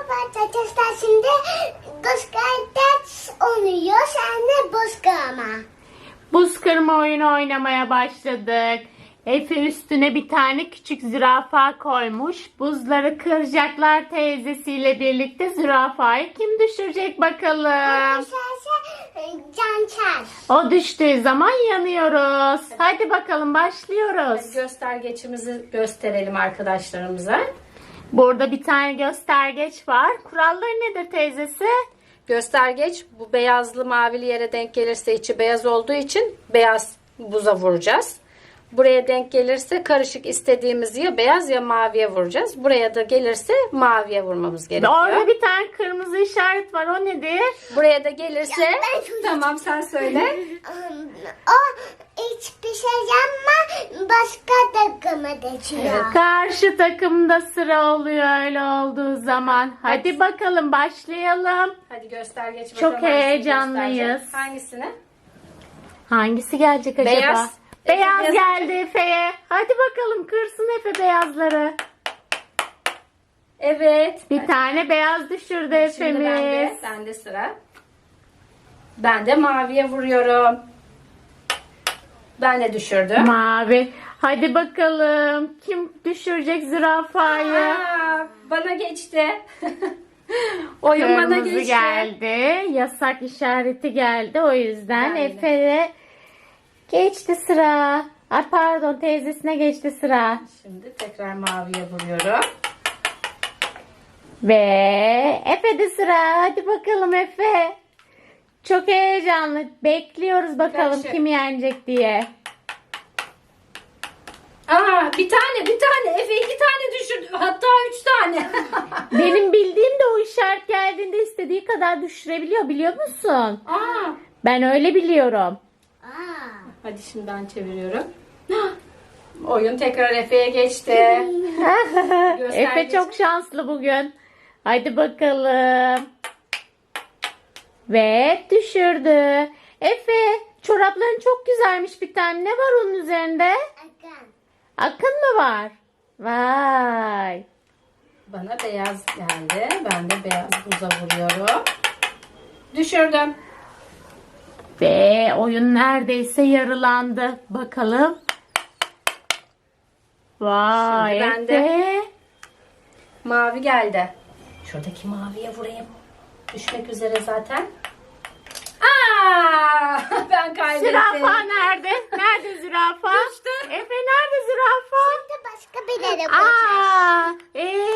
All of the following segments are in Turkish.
Arkadaşlar şimdi oynuyor. Sen de buz kırma. Buz kırma oyunu oynamaya başladık. Efe üstüne bir tane küçük zürafa koymuş. Buzları kıracaklar teyzesiyle birlikte zürafayı kim düşürecek bakalım. Düşerse. O düştüğü zaman yanıyoruz. Hadi bakalım başlıyoruz. Göstergeçimizi gösterelim arkadaşlarımıza. Burada bir tane göstergeç var. Kuralları nedir teyzesi? Göstergeç bu beyazlı mavili yere denk gelirse içi beyaz olduğu için beyaz buza vuracağız. Buraya denk gelirse karışık istediğimiz ya beyaz ya maviye vuracağız. Buraya da gelirse maviye vurmamız gerekiyor. Orada bir tane kırmızı işaret var. O nedir? Buraya da gelirse tamam sen söyle. O hiçbir şey yapma. Başka takıma geçiyor. Karşı takımda sıra oluyor öyle olduğu zaman. Hadi bakalım başlayalım. Hadi göstergeç Çok bakalım hangisini heyecanlıyız. gösterecek. Hangisini? Hangisi gelecek acaba? Beyaz. Beyaz Efe, geldi Efe'ye. Hadi bakalım kırsın Efe beyazları. Evet. Bir tane beyaz düşürdü Şimdi bende, Efe'miz. bende sıra. Ben de maviye vuruyorum. Ben de düşürdüm. Mavi. Hadi bakalım. Kim düşürecek zürafayı? Aa, bana geçti. Oyun bana geçti. geldi. Yasak işareti geldi. O yüzden. Efe'ye geçti sıra. Ay pardon teyzesine geçti sıra. Şimdi tekrar maviye vuruyorum. Ve Efe'de sıra. Hadi bakalım Efe. Çok heyecanlı. Bekliyoruz bakalım Karışık. kim yenecek diye. Aa, bir tane bir tane Efe iki tane düşürdü. Hatta üç tane. Benim bildiğim de o işaret geldiğinde istediği kadar düşürebiliyor biliyor musun? Aa, Ben öyle biliyorum. Hadi şimdi ben çeviriyorum. Oyun tekrar Efe'ye geçti. Efe çok şanslı bugün. Hadi bakalım. Ve düşürdü. Efe çorapların çok güzelmiş bir tane. Ne var onun üzerinde? Akın. Akın mı var? Vay. Bana beyaz geldi. Ben de beyaz buza vuruyorum. Düşürdüm. Ve oyun neredeyse yarılandı. Bakalım. Vay Şimdi ben de- Efe. Mavi geldi. Şuradaki maviye vurayım. Düşmek üzere zaten. Aa, ben kaybettim. Zürafa nerede? Nerede zürafa? Efe nerede zürafa? Şimdi başka birileri koyacağız. Aa, ee,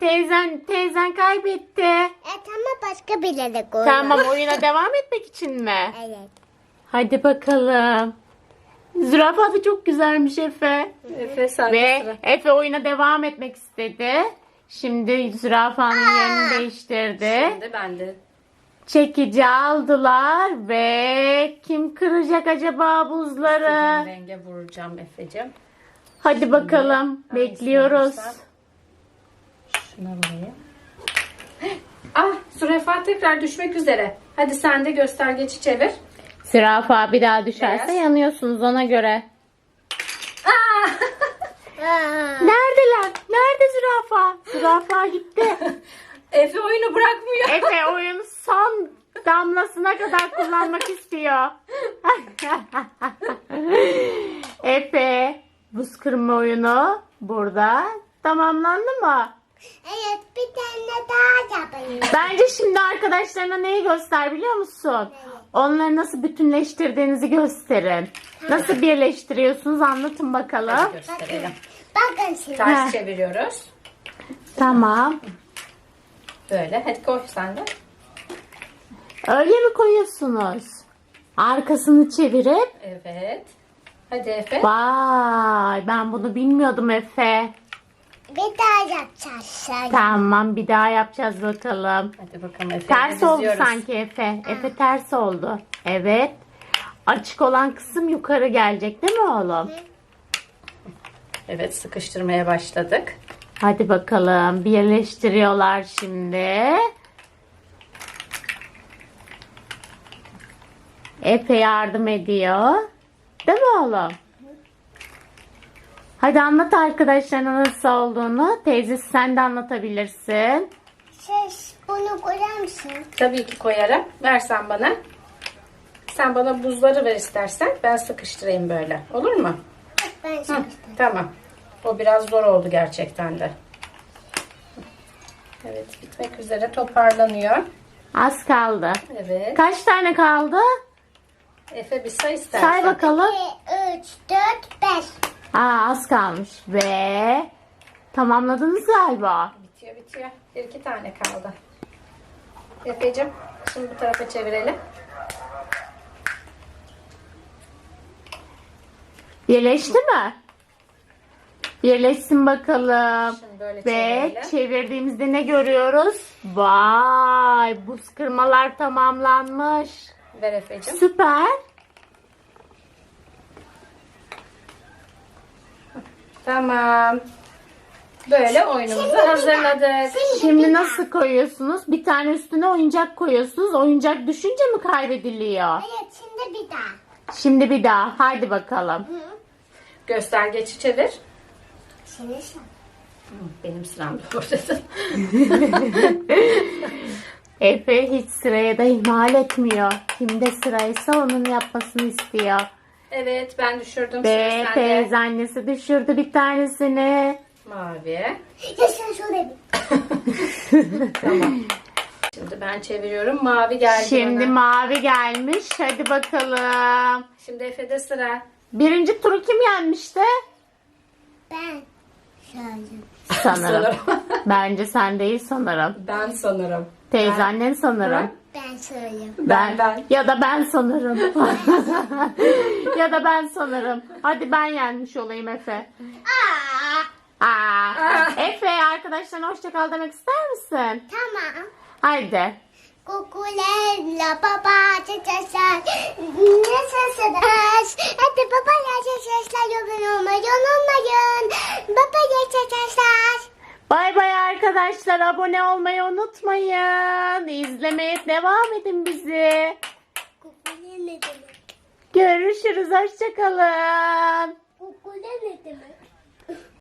teyzen teyzen kaybetti. Evet ama başka birileri koyacağız. Tamam oyuna devam etmek için mi? Evet. Hadi bakalım. Zürafa da çok güzelmiş Efe. Efe sen Ve sıra. Efe oyuna devam etmek istedi. Şimdi zürafanın yerini değiştirdi. Şimdi ben de Çekici aldılar ve kim kıracak acaba istediğim buzları? renge vuracağım Efe'cim. Hadi bakalım. Bekliyoruz. Şuna vurayım. Zürafa tekrar düşmek üzere. Hadi sen de göstergeci çevir. Zürafa bir daha düşerse Beyaz. yanıyorsunuz ona göre. Aa! Neredeler? Nerede zürafa? Zürafa gitti. Efe oyunu bırakmıyor. Efe oyunu son damlasına kadar kullanmak istiyor. Efe buz kırma oyunu burada tamamlandı mı? Evet bir tane daha yapayım. Bence şimdi arkadaşlarına neyi göster biliyor musun? Onları nasıl bütünleştirdiğinizi gösterin. Nasıl birleştiriyorsunuz anlatın bakalım. Hadi gösterelim. Bakın şimdi. Ters çeviriyoruz. Tamam. Böyle. Hadi koy sen de. Öyle mi koyuyorsunuz? Arkasını çevirip Evet. Hadi Efe. Vay ben bunu bilmiyordum Efe. Bir daha yapacağız. Şöyle. Tamam bir daha yapacağız bakalım. Hadi bakalım Efe. Ters oldu sanki Efe. Efe ters oldu. Evet. Açık olan kısım yukarı gelecek değil mi oğlum? Evet sıkıştırmaya başladık. Hadi bakalım birleştiriyorlar şimdi. Efe yardım ediyor. Değil mi oğlum? Hadi anlat arkadaşlarına nasıl olduğunu. Teyzesi sen de anlatabilirsin. Siz bunu koyar mısın? Tabii ki koyarım. Versen bana. Sen bana buzları ver istersen. Ben sıkıştırayım böyle. Olur mu? Ben Hı, tamam. O biraz zor oldu gerçekten de. Evet bitmek üzere toparlanıyor. Az kaldı. Evet. Kaç tane kaldı? Efe bir say istersen. Say bakalım. 2, 3, 4, 5. Aa az kalmış. Ve tamamladınız galiba. Bitiyor bitiyor. Bir iki tane kaldı. Efe'cim şimdi bu tarafa çevirelim. Birleşti mi? Birleşsin bakalım. Ve çevirelim. çevirdiğimizde ne görüyoruz? Vay buz kırmalar tamamlanmış. Ver Efe'cim. Süper. Tamam. Böyle oyunumuzu hazırladık. Şimdi nasıl koyuyorsunuz? Bir tane üstüne oyuncak koyuyorsunuz. Oyuncak düşünce mi kaybediliyor? Evet şimdi bir daha. Şimdi bir daha. Haydi bakalım. Göstergeci çevir. Şimdi sen. Benim sıram burada. Efe hiç sıraya da ihmal etmiyor. Kimde sıraysa onun yapmasını istiyor. Evet ben düşürdüm. Ve Sıra sende. teyze annesi düşürdü bir tanesini. Mavi. Ya sen şöyle bir. Tamam. Şimdi ben çeviriyorum. Mavi geldi Şimdi bana. mavi gelmiş. Hadi bakalım. Şimdi Efe'de sıra. Birinci turu kim yenmişti? Ben. Şöyle. Sanırım. Bence sen değil sanırım. ben sanırım. Teyze annen sanırım. Ben söyleyeyim. Ben, ben. Ya da ben sanırım. ya da ben sanırım. Hadi ben yenmiş olayım Efe. Aa, Aa, Efe arkadaşlarına hoşça kal demek ister misin? tamam. Haydi. Kukulela baba çeçeşler. Nasılsınız? Hadi baba ya çeçeşler yorum olmayı unutmayın. Baba ya çeçeşler. Bay bay arkadaşlar. Abone olmayı unutmayın. İzlemeye devam edin bizi. Kukule ne demek? Görüşürüz. Hoşça kalın. Kukule ne demek?